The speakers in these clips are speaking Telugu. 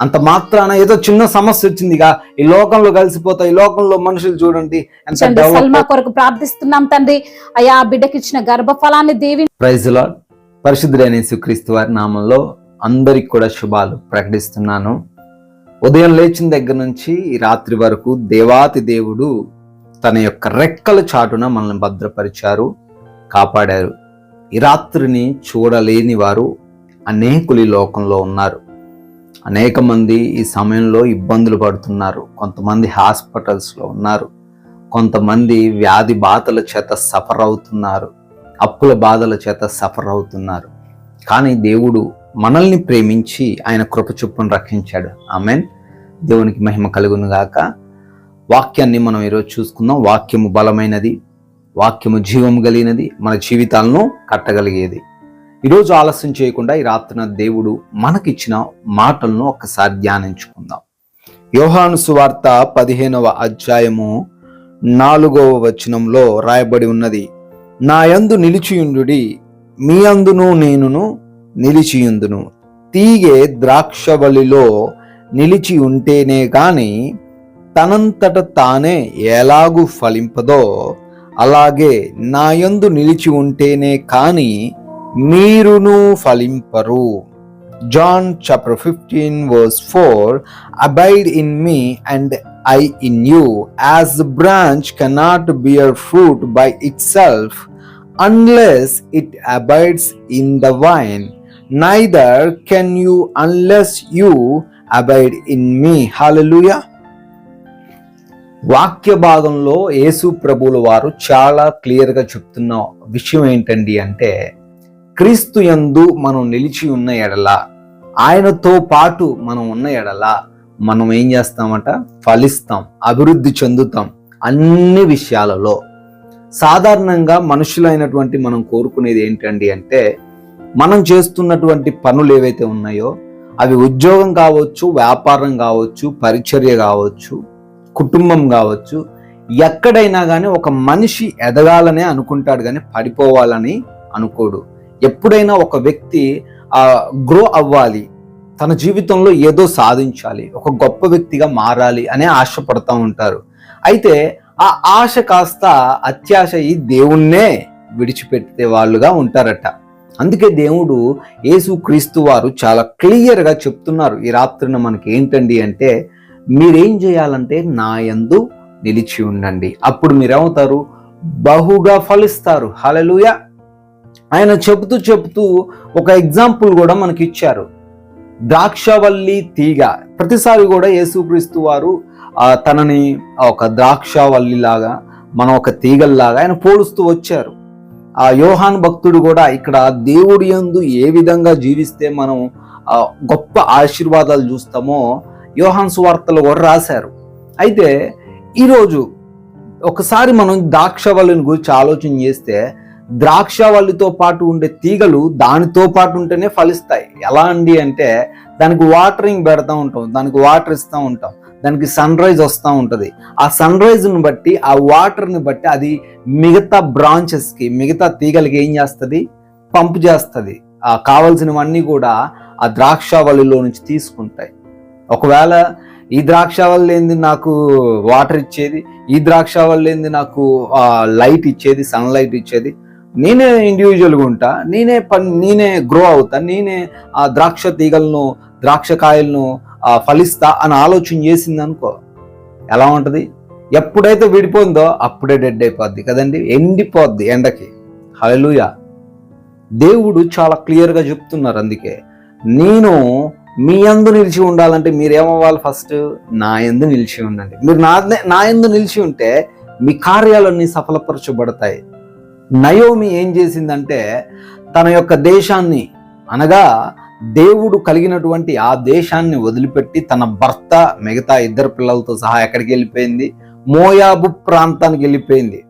అంత మాత్రాన ఏదో చిన్న సమస్య వచ్చిందిగా ఈ లోకంలో కలిసిపోతా ఈ లోకంలో మనుషులు చూడండి సల్మా కొరకు ప్రార్థిస్తున్నాం తండ్రి. అయా ఆ బిడ్డకి ఇచ్చిన గర్భఫలాన్ని దీవి ప్రైజ్ లాడ్ పరిశుద్ధుడైన యేసుక్రీస్తు వారి నామంలో అందరికి కూడా శుభాలు ప్రకటిస్తున్నాను. ఉదయం లేచిన దగ్గర నుంచి ఈ రాత్రి వరకు దేవాతి దేవుడు తన యొక్క రెక్కల చాటున మనల్ని భద్రపరిచారు కాపాడారు. ఈ రాత్రిని చూడలేని వారు అనేకులు ఈ లోకంలో ఉన్నారు. అనేక మంది ఈ సమయంలో ఇబ్బందులు పడుతున్నారు. కొంతమంది హాస్పిటల్స్లో ఉన్నారు. కొంతమంది వ్యాధి బాధల చేత సఫర్ అవుతున్నారు. అప్పుల బాధల చేత సఫర్ అవుతున్నారు. కానీ దేవుడు మనల్ని ప్రేమించి ఆయన కృప చొప్పున రక్షించాడు. ఆమెన్. దేవునికి మహిమ కలుగును గాక. వాక్యాన్ని మనం ఈరోజు చూసుకుందాం. వాక్యము బలమైనది. వాక్యము జీవము కలిగినది. మన జీవితాలను కట్టగలిగేది. ఈరోజు ఆలస్యం చేయకుండా ఈ రాత్రిన దేవుడు మనకిచ్చిన మాటలను ఒక్కసారి ధ్యానించుకుందాం. యోహాను సువార్త పదిహేనవ అధ్యాయము నాలుగవ వచనంలో రాయబడి ఉన్నది నా యందు నిలిచియుండుడి మీ అందును నేనును నిలిచియుందును. తీగే ద్రాక్షవలిలో నిలిచి ఉంటేనే గాని తనంతట తానే ఎలాగు ఫలింపదో అలాగే నా యందు నిలిచి ఉంటేనే కానీ మీరును ఫలింపరు. John chapter fifteen verse four abide in me and I in you as the branch cannot bear fruit by itself unless it abides in the vine neither can you unless you abide in me Hallelujah. వాక్య భాగంలో యేసు ప్రభుల వారు చాలా క్లియర్గా చెప్తున్న విషయం ఏంటండి అంటే క్రీస్తు యందు మనం నిలిచి ఉన్న ఎడల ఆయనతో పాటు మనం ఉన్న ఎడల మనం ఏం చేస్తామట? ఫలిస్తాం అభివృద్ధి చెందుతాం అన్ని విషయాలలో. సాధారణంగా మనుషులైనటువంటి మనం కోరుకునేది ఏంటండి అంటే మనం చేస్తున్నటువంటి పనులు ఏవైతే ఉన్నాయో అవి ఉద్యోగం కావచ్చు వ్యాపారం కావచ్చు పరిచర్య కావచ్చు కుటుంబం కావచ్చు ఎక్కడైనా కానీ ఒక మనిషి ఎదగాలనే అనుకుంటాడు కానీ పడిపోవాలని అనుకోడు. ఎప్పుడైనా ఒక వ్యక్తి గ్రో అవ్వాలి. తన జీవితంలో ఏదో సాధించాలి. ఒక గొప్ప వ్యక్తిగా మారాలి అనే ఆశపడతా ఉంటారు. అయితే ఆ ఆశ కాస్త అత్యాశ ఈ దేవుణ్ణే విడిచిపెట్టే వాళ్ళుగా ఉంటారట. అందుకే దేవుడు యేసు క్రీస్తు వారు చాలా క్లియర్గా చెప్తున్నారు. ఈ రాత్రిన మనకి ఏంటండి అంటే మీరేం చేయాలంటే నా యందు నిలిచి ఉండండి. అప్పుడు మీరేమవుతారు? బహుగా ఫలిస్తారు. హలలుయా ఆయన చెబుతూ చెబుతూ ఒక ఎగ్జాంపుల్ కూడా మనకి ఇచ్చారు ద్రాక్షవల్లి తీగ. ప్రతిసారి కూడా యేసుక్రీస్తు వారు తనని ఒక ద్రాక్షవల్లి లాగా మనం ఒక తీగల్లాగా ఆయన పోలుస్తూ వచ్చారు. ఆ యోహాన్ భక్తుడు కూడా ఇక్కడ దేవుడి యందు ఏ విధంగా జీవిస్తే మనం గొప్ప ఆశీర్వాదాలు చూస్తామో యోహాన్ సువార్తలు కూడా రాశారు. అయితే ఈరోజు ఒకసారి మనం ద్రాక్షవల్లిని గురించి ఆలోచన చేస్తే ద్రాక్షవల్లితో పాటు ఉండే తీగలు దానితో పాటు ఉంటేనే ఫలిస్తాయి. ఎలా అండి అంటే దానికి వాటరింగ్ పెడతా ఉంటాం దానికి వాటర్ ఇస్తూ ఉంటాం దానికి సన్ రైజ్ వస్తూ ఉంటుంది. ఆ సన్ రైజ్ని బట్టి ఆ వాటర్ని బట్టి అది మిగతా బ్రాంచెస్కి మిగతా తీగలకి ఏం చేస్తుంది? పంప్ చేస్తుంది. ఆ కావలసినవన్నీ కూడా ఆ ద్రాక్షవల్లిలో నుంచి తీసుకుంటాయి. ఒకవేళ ఈ ద్రాక్షవల్లి ఏంది నాకు వాటర్ ఇచ్చేది ఈ ద్రాక్షవల్లి ఏంది నాకు లైట్ ఇచ్చేది సన్ లైట్ ఇచ్చేది నేనే ఇండివిజువల్గా ఉంటా నేనే పని నేనే గ్రో అవుతా నేనే ఆ ద్రాక్ష తీగలను ద్రాక్ష కాయలను ఫలిస్తా అని ఆలోచన చేసింది అనుకో ఎలా ఉంటుంది? ఎప్పుడైతే విడిపోయిందో అప్పుడే డెడ్ అయిపోద్ది కదండి ఎండిపోద్ది ఎండకి. హలలుయ దేవుడు చాలా క్లియర్గా చెప్తున్నారు అందుకే. నేను మీ అందు నిలిచి ఉండాలంటే మీరేమవ్వాలి ఫస్ట్ నా ఎందు నిలిచి ఉండండి. మీరు నా నా ఎందు నిలిచి ఉంటే మీ కార్యాలన్నీ సఫలపరచబడతాయి. నయోమి ఏం చేసిందంటే తన యొక్క దేశాన్ని అనగా దేవుడు కలిగినటువంటి ఆ దేశాన్ని వదిలిపెట్టి తన భర్త మిగతా ఇద్దరు పిల్లలతో సహా ఎక్కడికి వెళ్ళిపోయింది? మోయాబు ప్రాంతానికి వెళ్ళిపోయింది.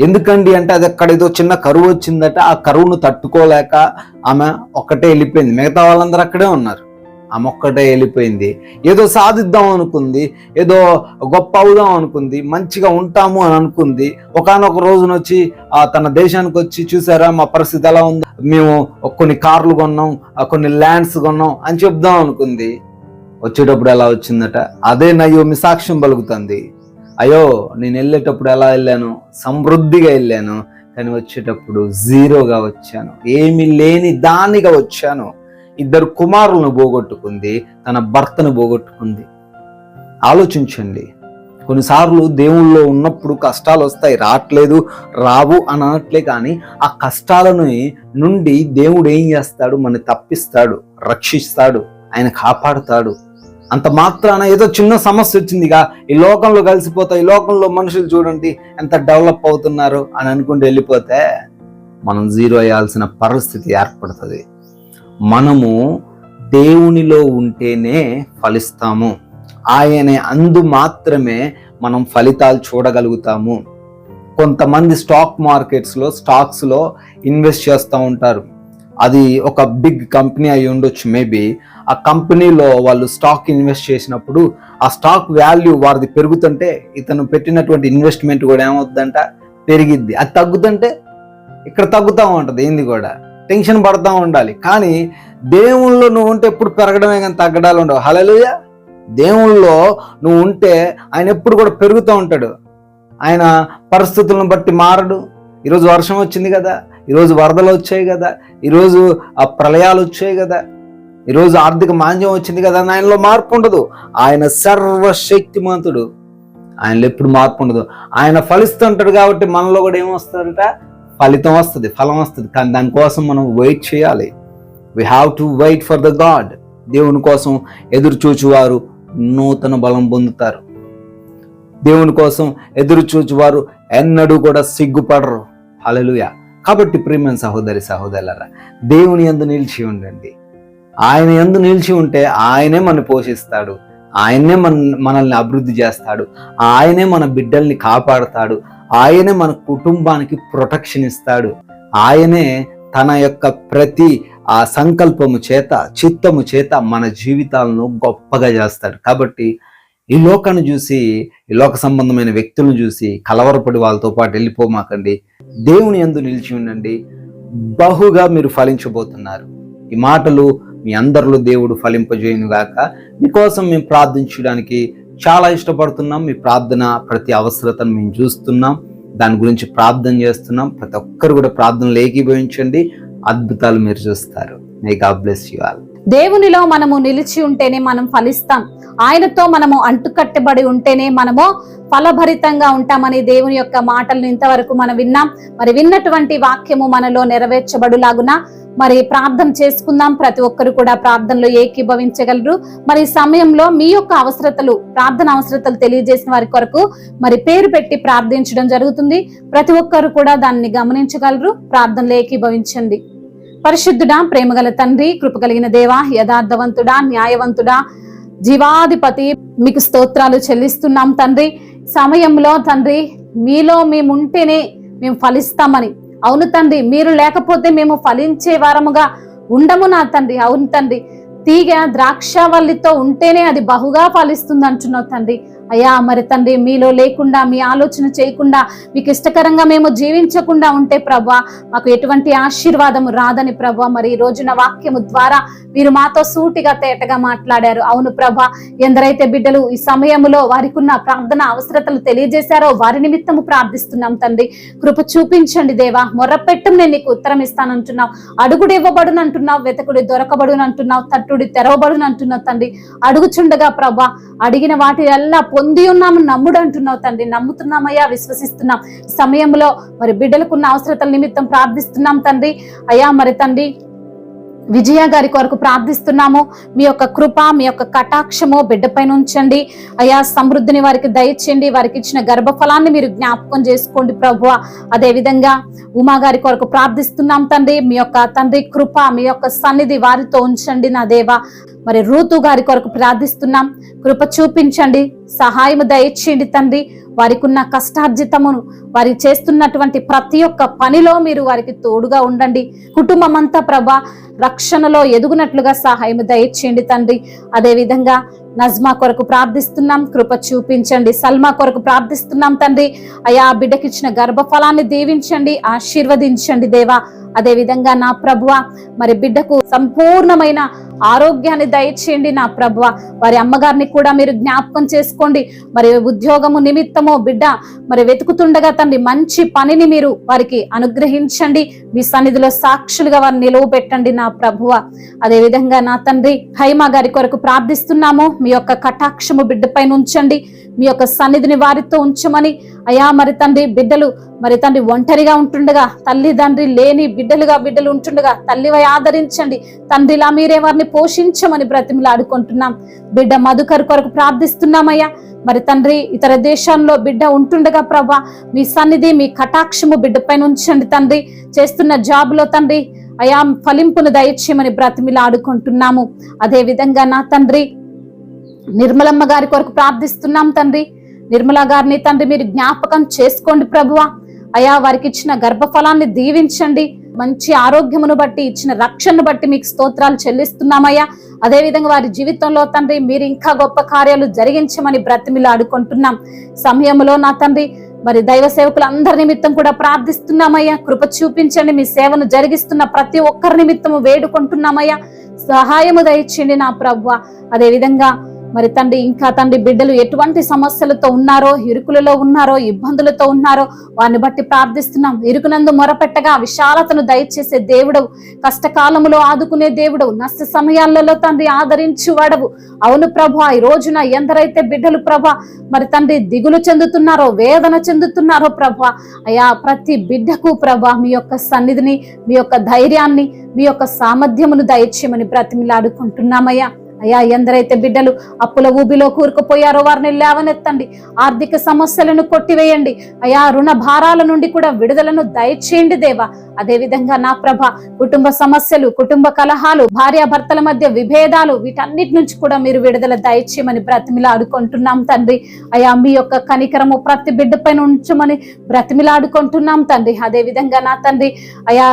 ఎందుకండి అంటే అది అక్కడ ఏదో చిన్న కరువు వచ్చిందట. ఆ కరువును తట్టుకోలేక ఆమె ఒక్కటే వెళ్ళిపోయింది. మిగతా వాళ్ళందరూ అక్కడే ఉన్నారు. ఆమె మొక్కటే వెళ్ళిపోయింది. ఏదో సాధిద్దాం అనుకుంది ఏదో గొప్ప అవుదాం అనుకుంది మంచిగా ఉంటాము అని అనుకుంది. ఒకనొక రోజున వచ్చి ఆ తన దేశానికి వచ్చి చూసారా మా పరిస్థితి ఎలా ఉందో? మేము కొన్ని కార్లు కొన్నాం ఆ కొన్ని ల్యాండ్స్ కొన్నాం అని చెప్దాం అనుకుంది. వచ్చేటప్పుడు ఎలా వచ్చిందట? అదే నయోమి సాక్ష్యం పలుకుతుంది. అయ్యో నేను వెళ్ళేటప్పుడు ఎలా వెళ్ళాను? సమృద్ధిగా వెళ్ళాను. కానీ వచ్చేటప్పుడు జీరోగా వచ్చాను. ఏమీ లేని దానిగా వచ్చాను. ఇద్దరు కుమారులను పోగొట్టుకుంది తన భర్తను పోగొట్టుకుంది. ఆలోచించండి. కొన్నిసార్లు దేవుళ్ళో ఉన్నప్పుడు కష్టాలు వస్తాయి రావట్లేదు రావు అని అనట్లే కానీ ఆ కష్టాలను నుండి దేవుడు ఏం చేస్తాడు? మన తప్పిస్తాడు రక్షిస్తాడు ఆయన కాపాడుతాడు. అంత మాత్రాన ఏదో చిన్న సమస్య వచ్చిందిగా ఈ లోకంలో కలిసిపోతాయి ఈ లోకంలో మనుషులు చూడండి ఎంత డెవలప్ అవుతున్నారు అని అనుకుంటూ వెళ్ళిపోతే మనం జీరో అయ్యాల్సిన పరిస్థితి ఏర్పడుతుంది. మనము దేవునిలో ఉంటేనే ఫలిస్తాము. ఆయన అందు మాత్రమే మనం ఫలితాలు చూడగలుగుతాము. కొంతమంది స్టాక్ మార్కెట్స్లో స్టాక్స్లో ఇన్వెస్ట్ చేస్తూ ఉంటారు. అది ఒక బిగ్ కంపెనీ అయి ఉండొచ్చు మేబీ. ఆ కంపెనీలో వాళ్ళు స్టాక్ ఇన్వెస్ట్ చేసినప్పుడు ఆ స్టాక్ వాల్యూ వారిది పెరుగుతుంటే ఇతను పెట్టినటువంటి ఇన్వెస్ట్మెంట్ కూడా ఏమవుద్దంట పెరిగిద్ది. అది తగ్గుతుంటే ఇక్కడ తగ్గుతూ ఉంటుంది ఏంది కూడా. టెన్షన్ పడతా ఉండాలి. కానీ దేవుళ్ళలో నువ్వు ఉంటే ఎప్పుడు పెరగడమే కానీ తగ్గడాలు ఉండవు. హలలుయ దేవుళ్ళలో నువ్వు ఉంటే ఆయన ఎప్పుడు కూడా పెరుగుతూ ఉంటాడు. ఆయన పరిస్థితులను బట్టి మారడు. ఈరోజు వర్షం వచ్చింది కదా ఈరోజు వరదలు వచ్చాయి కదా ఈరోజు ఆ ప్రళయాలు వచ్చాయి కదా ఈరోజు ఆర్థిక మాంద్యం వచ్చింది కదా అని ఆయనలో మార్పు ఉండదు. ఆయన సర్వశక్తిమంతుడు. ఆయనలో ఎప్పుడు మార్పు ఉండదు. ఆయన ఫలిస్తుంటాడు కాబట్టి మనలో కూడా ఏమొస్తుందంట? ఫలితం వస్తుంది ఫలం వస్తుంది. కానీ దానికోసం మనం వెయిట్ చేయాలి. We have to wait for the God దేవుని కోసం ఎదురు చూచువారు నూతన బలం పొందుతారు. దేవుని కోసం ఎదురు చూచువారు ఎన్నడూ కూడా సిగ్గుపడరు. అలలుయా కాబట్టి ప్రియమైన సహోదరి సహోదరులరా దేవుని ఎందు నిలిచి ఉండండి. ఆయన ఎందు నిలిచి ఉంటే ఆయనే మన పోషిస్తాడు. ఆయనే మన మనల్ని అభివృద్ధి చేస్తాడు. ఆయనే మన బిడ్డల్ని కాపాడుతాడు. ఆయనే మన కుటుంబానికి ప్రొటెక్షన్ ఇస్తాడు. ఆయనే తన యొక్క ప్రతి ఆ సంకల్పము చేత చిత్తము చేత మన జీవితాలను గొప్పగా చేస్తాడు. కాబట్టి ఈ లోకాన్ని చూసి ఈ లోక సంబంధమైన వ్యక్తులను చూసి కలవరపడి వాళ్ళతో పాటు వెళ్ళిపోమాకండి. దేవుని ఎందు నిలిచి ఉండండి. బహుగా మీరు ఫలించబోతున్నారు. ఈ మాటలు మీ అందరిలో దేవుడు ఫలింపజేయును గాక మీకోసం మేము ప్రార్థించడానికి చాలా ఇష్టపడుతున్నాం. మీ ప్రార్థన ప్రతి అవసరతను మేము చూస్తున్నాం. దాని గురించి ప్రార్థన చేస్తున్నాం. ప్రతి ఒక్కరు కూడా ప్రార్థనలు ఏకీభవించండి. అద్భుతాలు మీరు చూస్తారు. May God bless you all దేవునిలో మనము నిలిచి ఉంటేనే మనం ఫలిస్తాం. ఆయనతో మనము అంటుకట్టబడి ఉంటేనే మనము ఫలభరితంగా ఉంటామని దేవుని యొక్క మాటలను ఇంతవరకు మనం విన్నాం. మరి విన్నటువంటి వాక్యము మనలో నెరవేర్చబడులాగున? మరి ప్రార్థన చేసుకుందాం. ప్రతి ఒక్కరు కూడా ప్రార్థనలో ఏకీభవించగలరు. మరి సమయంలో మీ యొక్క అవసరతలు ప్రార్థన అవసరతలు తెలియజేసిన వారి కొరకు మరి పేరు పెట్టి ప్రార్థించడం జరుగుతుంది. ప్రతి ఒక్కరు కూడా దాన్ని గమనించగలరు. ప్రార్థనలో ఏకీభవించండి. పరిశుద్ధుడా ప్రేమగల తండ్రి కృపగలిగిన దేవ యథార్థవంతుడా న్యాయవంతుడా జీవాధిపతి మీకు స్తోత్రాలు చెల్లిస్తున్నాం తండ్రి. సమయంలో తండ్రి మీలో మేము ఉంటేనే మేము ఫలిస్తామని. అవును తండ్రి మీరు లేకపోతే మేము ఫలించే వారముగా ఉండము నా తండ్రి. అవును తండ్రి తీగ ద్రాక్షవల్లితో ఉంటేనే అది బహుగా ఫలిస్తుంది అంటున్నావు తండ్రి. అయ్యా మరి తండ్రి మీలో లేకుండా మీ ఆలోచన చేయకుండా మీకు ఇష్టకరంగా మేము జీవించకుండా ఉంటే ప్రభా మాకు ఎటువంటి ఆశీర్వాదము రాదని ప్రభా మరి ఈ రోజున వాక్యము ద్వారా మీరు మాతో సూటిగా తేటగా మాట్లాడారు. అవును ప్రభా ఎందరైతే బిడ్డలు ఈ సమయంలో వారికున్న ప్రార్థన అవసరతలు తెలియజేశారో వారి నిమిత్తము ప్రార్థిస్తున్నాం తండ్రి. కృప చూపించండి దేవా. మొర్రపెట్టం నేను నీకు ఉత్తరం ఇస్తానంటున్నావు. అడుగుడు ఇవ్వబడును అంటున్నావు వెతకుడి దొరకబడును అంటున్నావు తట్టుడి తెరవబడును అంటున్నావు తండ్రి. అడుగుచుండగా ప్రభా అడిగిన వాటి ఎలా పొంది ఉన్నాము నమ్ముడు అంటున్నావు తండ్రి. నమ్ముతున్నామయ్యా విశ్వసిస్తున్నాం. సమయంలో మరి బిడ్డలకున్న అవసరతల నిమిత్తం ప్రార్థిస్తున్నాం తండ్రి. అయ్యా మరి తండ్రి విజయ గారి కొరకు ప్రార్థిస్తున్నాము. మీ యొక్క కృప మీ యొక్క కటాక్షము బిడ్డపైన ఉంచండి. అయా సమృద్ధిని వారికి దయచేయండి. వారికి ఇచ్చిన గర్భఫలాన్ని మీరు జ్ఞాపకం చేసుకోండి ప్రభు అదేవిధంగా ఉమా గారి కొరకు ప్రార్థిస్తున్నాం తండ్రి. మీ యొక్క తండ్రి కృప మీ యొక్క సన్నిధి వారితో ఉంచండి నా దేవ. మరి రూతు గారి కొరకు ప్రార్థిస్తున్నాం. కృప చూపించండి సహాయం దయచేయండి తండ్రి. వారికి ఉన్న కష్టార్జితమును వారి చేస్తున్నటువంటి ప్రతి ఒక్క పనిలో మీరు వారికి తోడుగా ఉండండి. కుటుంబం అంతా ప్రభ రక్షణలో ఎదుగునట్లుగా సహాయం దయచేయండి తండ్రి. అదేవిధంగా నజ్మా కొరకు ప్రార్థిస్తున్నాం. కృప చూపించండి. సల్మా కొరకు ప్రార్థిస్తున్నాం తండ్రి. అయా బిడ్డకిచ్చిన గర్భఫలాన్ని దీవించండి. ఆశీర్వదించండి దేవా. అదే విధంగా నా ప్రభువ మరి బిడ్డకు సంపూర్ణమైన ఆరోగ్యాన్ని దయచేయండి నా ప్రభువ. వారి అమ్మగారిని కూడా మీరు జ్ఞాపకం చేసుకోండి. మరి ఉద్యోగము నిమిత్తము బిడ్డ మరి వెతుకుతుండగా తండ్రి మంచి పనిని మీరు వారికి అనుగ్రహించండి. మీ సన్నిధిలో సాక్షులుగా వారిని నిలువ పెట్టండి నా ప్రభువ. అదే విధంగా నా తండ్రి హైమా గారి కొరకు ప్రార్థిస్తున్నాము. మీ యొక్క కటాక్షము బిడ్డపైన ఉంచండి. మీ యొక్క సన్నిధిని వారితో ఉంచమని. అయా మరి తండ్రి బిడ్డలు మరి తండ్రి ఒంటరిగా ఉంటుండగా తల్లిదండ్రి లేని బిడ్డలుగా బిడ్డలు ఉంటుండగా తల్లివై ఆదరించండి. తండ్రిలా మీరే వారిని పోషించమని బ్రతిమిలాడుకుంటున్నాం. బిడ్డ మధుకరు కొరకు ప్రార్థిస్తున్నామయ్యా. మరి తండ్రి ఇతర దేశాల్లో బిడ్డ ఉంటుండగా ప్రభా మీ సన్నిధి మీ కటాక్షము బిడ్డపైన ఉంచండి తండ్రి. చేస్తున్న జాబ్లో తండ్రి అయా ఫలింపును దయచేయమని బ్రతిమిలాడుకుంటున్నాము. అదేవిధంగా నా తండ్రి నిర్మలమ్మ గారి కొరకు ప్రార్థిస్తున్నాం తండ్రి. నిర్మల గారిని తండ్రి మీరు జ్ఞాపకం చేసుకోండి ప్రభువ. అయా వారికి ఇచ్చిన గర్భఫలాన్ని దీవించండి. మంచి ఆరోగ్యమును బట్టి ఇచ్చిన రక్షణను బట్టి మీకు స్తోత్రాలు చెల్లిస్తున్నామయ్యా. అదేవిధంగా వారి జీవితంలో తండ్రి మీరు ఇంకా గొప్ప కార్యాలు జరిగించమని బ్రతిమిలా ఆడుకుంటున్నాం సమయంలో నా తండ్రి మరి దైవ సేవకులు అందరి నిమిత్తం కూడా ప్రార్థిస్తున్నామయ్యా. కృప చూపించండి మీ సేవను జరిగిస్తున్న ప్రతి ఒక్కరి నిమిత్తము వేడుకుంటున్నామయ్యా. సహాయము దయచేయండి నా ప్రభు అదేవిధంగా మరి తండ్రి ఇంకా తండ్రి బిడ్డలు ఎటువంటి సమస్యలతో ఉన్నారో ఇరుకులలో ఉన్నారో ఇబ్బందులతో ఉన్నారో వారిని బట్టి ప్రార్థిస్తున్నాం. ఇరుకునందు మొరపెట్టగా విశాలతను దయచేసే దేవుడవు కష్టకాలములో ఆదుకునే దేవుడవు నష్ట సమయాలలో తండ్రి ఆదరించు వాడవు అవును ప్రభు ఈ రోజున ఎందరైతే బిడ్డలు ప్రభ మరి తండ్రి దిగులు చెందుతున్నారో వేదన చెందుతున్నారో ప్రభ అయా ప్రతి బిడ్డకు ప్రభ మీ యొక్క సన్నిధిని మీ యొక్క ధైర్యాన్ని మీ యొక్క సామర్థ్యమును దయచేయమని బ్రతిమిలాడుకుంటున్నామయ్యా. అయ్యా ఎందరైతే బిడ్డలు అప్పుల ఊబిలో కూరుకుపోయారో వారిని లేవనెత్తండి. ఆర్థిక సమస్యలను కొట్టివేయండి. అయా రుణ భారాల నుండి కూడా విడుదలను దయచేయండి దేవా. అదేవిధంగా నా ప్రభ కుటుంబ సమస్యలు కుటుంబ కలహాలు భార్యాభర్తల మధ్య విభేదాలు వీటన్నిటి నుంచి కూడా మీరు విడుదల దయచేయమని బ్రతిమిలాడుకుంటున్నాం తండ్రి. అయా మీ యొక్క కనికరము ప్రతి బిడ్డ పైన ఉంచమని బ్రతిమిలాడుకుంటున్నాం తండ్రి. అదే విధంగా నా తండ్రి అయా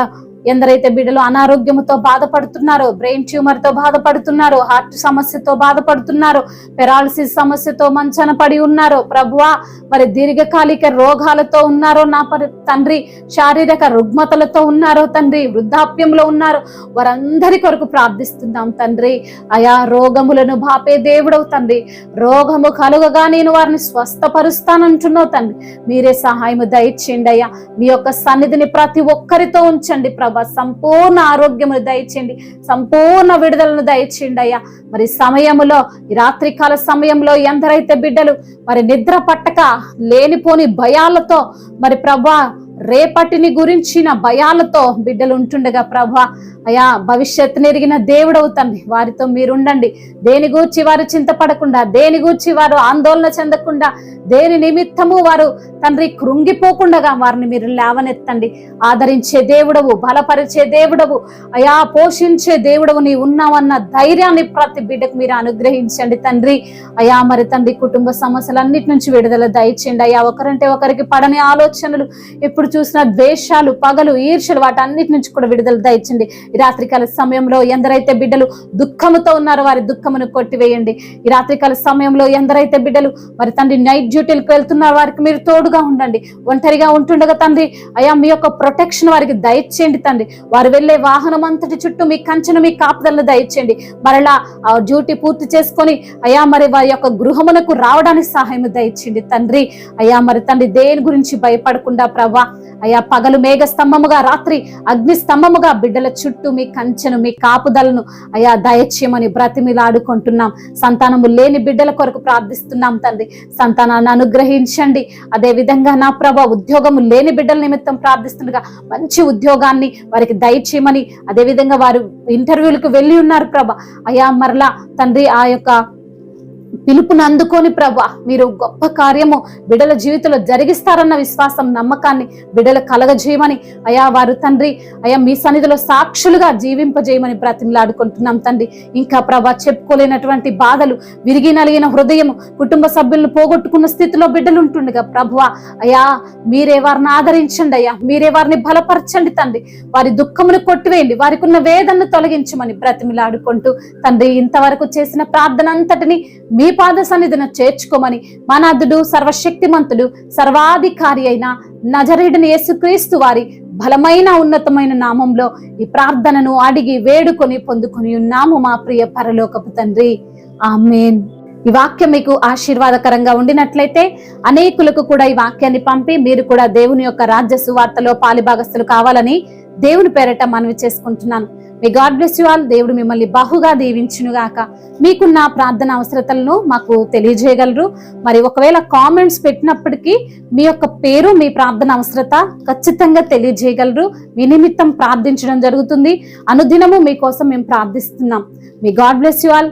ఎందరైతే బిడ్డలు అనారోగ్యముతో బాధపడుతున్నారో బ్రెయిన్ ట్యూమర్తో బాధపడుతున్నారో హార్ట్ సమస్యతో బాధపడుతున్నారో పెరాలసిస్ సమస్యతో మంచన పడి ఉన్నారో ప్రభువా మరి దీర్ఘకాలిక రోగాలతో ఉన్నారో నా తండ్రి శారీరక రుగ్మతలతో ఉన్నారో తండ్రి వృద్ధాప్యంలో ఉన్నారో వారందరి కొరకు ప్రార్థిస్తున్నాం తండ్రి. అయా రోగములను బాపే దేవుడవు తండ్రి. రోగము కలుగగా నేను వారిని స్వస్థపరుస్తానంటున్నావు తండ్రి. మీరే సహాయము దయచేయండి అయ్యా. మీ యొక్క సన్నిధిని ప్రతి ఒక్కరితో ఉంచండి ప్రభు. సంపూర్ణ ఆరోగ్యమును దయచేయండి. సంపూర్ణ విడుదలను దయచేయండి అయ్యా. మరి సమయములో రాత్రికాల సమయంలో ఎందరైతే బిడ్డలు మరి నిద్ర పట్టక లేనిపోని భయాలతో మరి ప్రభా రేపటిని గురించిన భయాలతో బిడ్డలు ఉంటుండగా ప్రభా అయా భవిష్యత్తు ఎరిగిన దేవుడవు తండ్రి వారితో మీరుండండి. దేని గూర్చి వారు చింతపడకుండా దేని గూర్చి వారు ఆందోళన చెందకుండా దేని నిమిత్తము వారు తండ్రి కృంగిపోకుండా వారిని మీరు లేవనెత్తండి. ఆదరించే దేవుడవు బలపరిచే దేవుడవు అయా పోషించే దేవుడవు నీ ఉన్నావన్న ధైర్యాన్ని ప్రతి బిడ్డకు మీరు అనుగ్రహించండి తండ్రి. అయా మరి తండ్రి కుటుంబ సమస్యలన్నిటి నుంచి విడుదల దయచేయండి. అయా ఒకరంటే ఒకరికి పడని ఆలోచనలు ఎప్పుడు చూసిన ద్వేషాలు పగలు ఈర్షలు వాటన్నిటి నుంచి కూడా విడుదల దయచండి ఈ రాత్రికాల సమయంలో ఎందరైతే బిడ్డలు దుఃఖముతో ఉన్నారో వారి దుఃఖమును కొట్టివేయండి. ఈ రాత్రికాల సమయంలో ఎందరైతే బిడ్డలు మరి తండ్రి నైట్ డ్యూటీలకు వెళ్తున్నారో వారికి మీరు తోడుగా ఉండండి. ఒంటరిగా ఉంటుండగా తండ్రి అయా మీ యొక్క ప్రొటెక్షన్ వారికి దయచేయండి తండ్రి. వారు వెళ్ళే వాహనం అంతటి చుట్టూ మీ కంచెను మీ కాపుదలను దయచేయండి. మరలా ఆ డ్యూటీ పూర్తి చేసుకొని అయా మరి వారి యొక్క గృహమునకు రావడానికి సహాయం దయచేయండి తండ్రి. అయా మరి తండ్రి దేని గురించి భయపడకుండా ప్రభా అయ్యా పగలు మేఘ స్తంభముగా రాత్రి అగ్ని స్తంభముగా బిడ్డల చుట్టూ మీ కంచెను మీ కాపుదలను అయా దయచేయమని బ్రతిమిలాడుకుంటున్నాం. సంతానము లేని బిడ్డల కొరకు ప్రార్థిస్తున్నాం తండ్రి. సంతానాన్ని అనుగ్రహించండి. అదే విధంగా నా ప్రభ ఉద్యోగము లేని బిడ్డల నిమిత్తం ప్రార్థిస్తుండగా మంచి ఉద్యోగాన్ని వారికి దయచేయమని అదే విధంగా వారు ఇంటర్వ్యూలకు వెళ్ళి ఉన్నారు ప్రభ. అయా మరలా తండ్రి ఆ యొక్క పిలుపును అందుకొని ప్రభా మీరు గొప్ప కార్యము బిడల జీవితంలో జరిగిస్తారన్న విశ్వాసం నమ్మకాన్ని బిడల కలగజేయమని. అయా వారు తండ్రి అయా మీ సన్నిధిలో సాక్షులుగా జీవింపజేయమని బ్రతిమలాడుకుంటున్నాం తండ్రి. ఇంకా ప్రభా చెప్పుకోలేనటువంటి బాధలు విరిగి నలిగిన హృదయము కుటుంబ సభ్యులను పోగొట్టుకున్న స్థితిలో బిడ్డలు ఉంటుండగా ప్రభువా అయా మీరే వారిని ఆదరించండి అయ్యా మీరే వారిని బలపరచండి తండ్రి. వారి దుఃఖమును కొట్టివేయండి వారికి ఉన్న వేదనను తొలగించమని బ్రతిమిలాడుకుంటూ తండ్రి ఇంతవరకు చేసిన ప్రార్థన అంతటిని మీ పాద సన్నిధిన చేర్చుకోమని మనాథుడు సర్వశక్తిమంతుడు సర్వాధికారి అయిన నజరేడుని యేసుక్రీస్తు వారి బలమైన ఉన్నతమైన నామంలో ఈ ప్రార్థనను అడిగి వేడుకొని పొందుకొని ఉన్నాము మా ప్రియ పరలోకపు తండ్రి. ఆమెన్. ఈ వాక్యం మీకు ఆశీర్వాదకరంగా ఉండినట్లయితే అనేకులకు కూడా ఈ వాక్యాన్ని పంపి మీరు కూడా దేవుని యొక్క రాజ్య సువార్తలో పాలిభాగస్తులు కావాలని దేవుని పేరట మనవి చేసుకుంటున్నాను. May God bless you all దేవుడు మిమ్మల్ని బహుగా దీవించునుగాక. మీకున్న ప్రార్థన అవసరతలను మాకు తెలియజేయగలరు. మరి ఒకవేళ కామెంట్స్ పెట్టినప్పటికీ మీ యొక్క పేరు మీ ప్రార్థన అవసరత ఖచ్చితంగా తెలియజేయగలరు. మీ నిమిత్తం ప్రార్థించడం జరుగుతుంది. అనుదినము మీకోసం మేము ప్రార్థిస్తున్నాం. May God bless you all